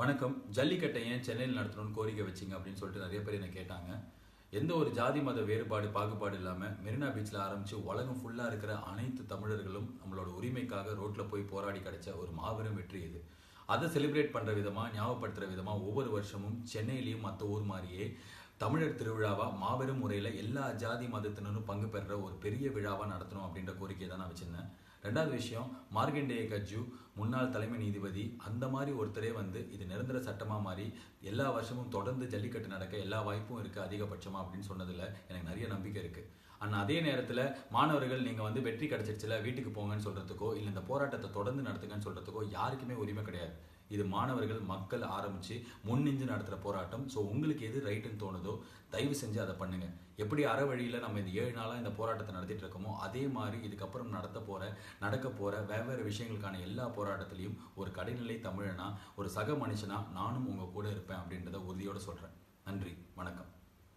வணக்கம். ஜல்லிக்கட்டை ஏன் சென்னையில் நடத்தணும்னு கோரிக்கை வச்சிங்க அப்படின்னு சொல்லிட்டு நிறைய பேர் என்ன கேட்டாங்க. எந்த ஒரு ஜாதி மத வேறுபாடு பாகுபாடு இல்லாமல் மெரினா பீச்சில் ஆரம்பித்து உலகம் ஃபுல்லாக இருக்கிற அனைத்து தமிழர்களும் நம்மளோட உரிமைக்காக ரோட்டில் போய் போராடி கிடைச்ச ஒரு மாபெரும் வெற்றி இது. அதை செலிப்ரேட் பண்ணுற விதமாக ஞாபகப்படுத்துகிற விதமாக ஒவ்வொரு வருஷமும் சென்னையிலையும் மற்ற ஊர் மாதிரியே தமிழர் திருவிழாவாக மாபெரும் முறையில் எல்லா ஜாதி மதத்தினரும் பங்கு பெறுற ஒரு பெரிய விழாவாக நடத்தணும் அப்படின்ற கோரிக்கையை தான் நான் வச்சுருந்தேன். ரெண்டாவது விஷயம் மார்கண்டேய கஜ்ஜு முன்னாள் தலைமை நீதிபதி அந்த மாதிரி ஒருத்தரே வந்து இது நிரந்தர சட்டமாக மாறி எல்லா வருஷமும் தொடர்ந்து ஜல்லிக்கட்டு நடக்க எல்லா வாய்ப்பும் இருக்குது அதிகபட்சமாக அப்படின்னு சொன்னதில் எனக்கு நிறைய நம்பிக்கை இருக்குது ஆனால் அதே நேரத்தில் மாணவர்கள் நீங்கள் வந்து வெற்றி கிடச்சிருச்சுல வீட்டுக்கு போங்கன்னு சொல்கிறதுக்கோ இல்லை இந்த போராட்டத்தை தொடர்ந்து நடத்துங்கன்னு சொல்கிறதுக்கோ யாருக்குமே உரிமை கிடையாது. இது மாணவர்கள் மக்கள் ஆரம்பித்து முன்னிஞ்சு நடத்துகிற போராட்டம். ஸோ உங்களுக்கு எது ரைட்டுன்னு தோணுதோ தயவு செஞ்சு அதை பண்ணுங்கள் எப்படி அற வழியில் நம்ம இந்த ஏழு நாளாக இந்த போராட்டத்தை நடத்திட்டு இருக்கோமோ அதே மாதிரி இதுக்கப்புறம் நடத்த போகிற நடக்க போகிற வெவ்வேறு விஷயங்களுக்கான எல்லா போராட்டத்திலையும் ஒரு கடைநிலை தமிழனா ஒரு சக மனுஷனா நானும் உங்கள் கூட இருப்பேன் அப்படின்றத உறுதியோடு சொல்கிறேன் நன்றி வணக்கம்.